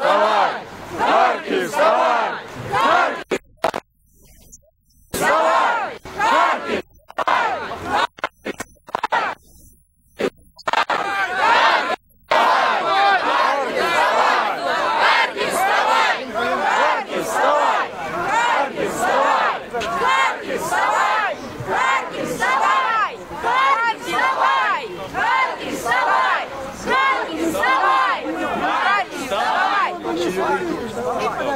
Вставай! Харків, вставай! Харків, вставай! Харків, вставай! Харків, вставай! Харків, вставай!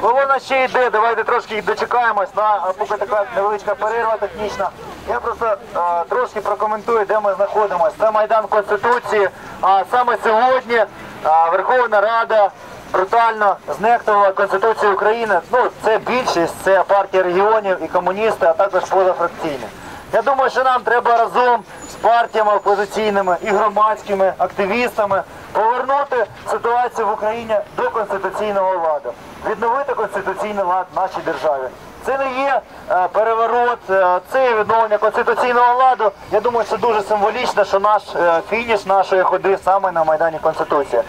Колона ще йде, давайте трошки дочекаємось на поки така невеличка перерва технічна. Я просто а, трошки прокоментую, де ми знаходимося. Це Майдан Конституції. А саме сьогодні а, Верховна Рада брутально знехтувала Конституцію України. Ну, це більшість, це партія регіонів і комуністи, а також позафракційні. Я думаю, що нам треба разом з партіями опозиційними і громадськими активістами повернути ситуацію в Україні до конституційного ладу, відновити конституційний лад в нашій державі. Це не є е, переворот, е, це є відновлення конституційного ладу. Я думаю, це дуже символічно, що наш е, фініш нашої ходи саме на Майдані Конституції.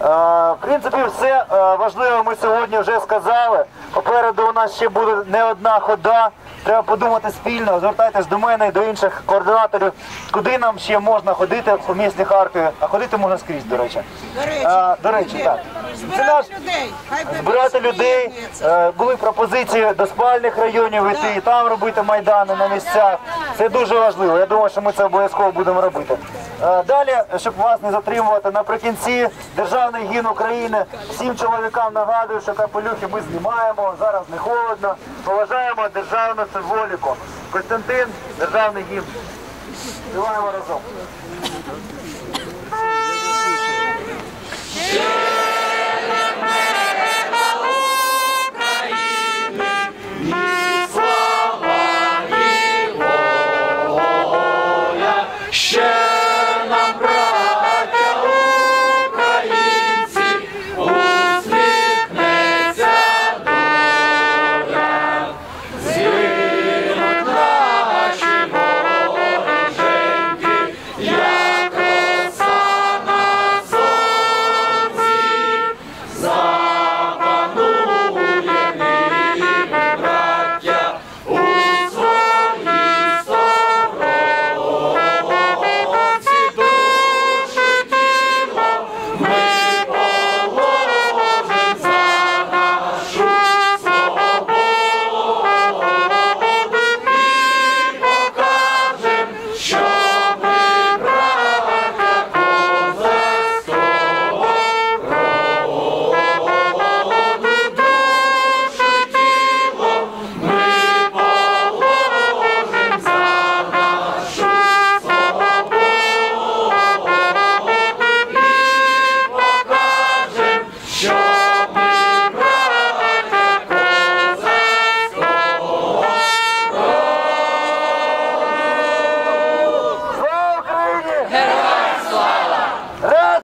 В принципі, все важливе ми сьогодні вже сказали. Попереду у нас ще буде не одна хода. Треба подумати спільно, звертайтесь до мене і до інших координаторів, куди нам ще можна ходити у місті Харкові, а ходити можна скрізь, до речі. До речі, А, до речі, так. Збирати людей. Збирати людей. Е, Були пропозиції до спальних районів йти, і там робити майдани на місцях. Це дуже важливо. Я думаю, що ми це обов'язково будемо робити. Е, Далі, щоб вас не затримувати, наприкінці державний гімн України. Всім чоловікам нагадую, що капелюхи ми знімаємо. Зараз не холодно. Поважаємо державну символіку. Костянтин, державний гімн. Співаємо разом.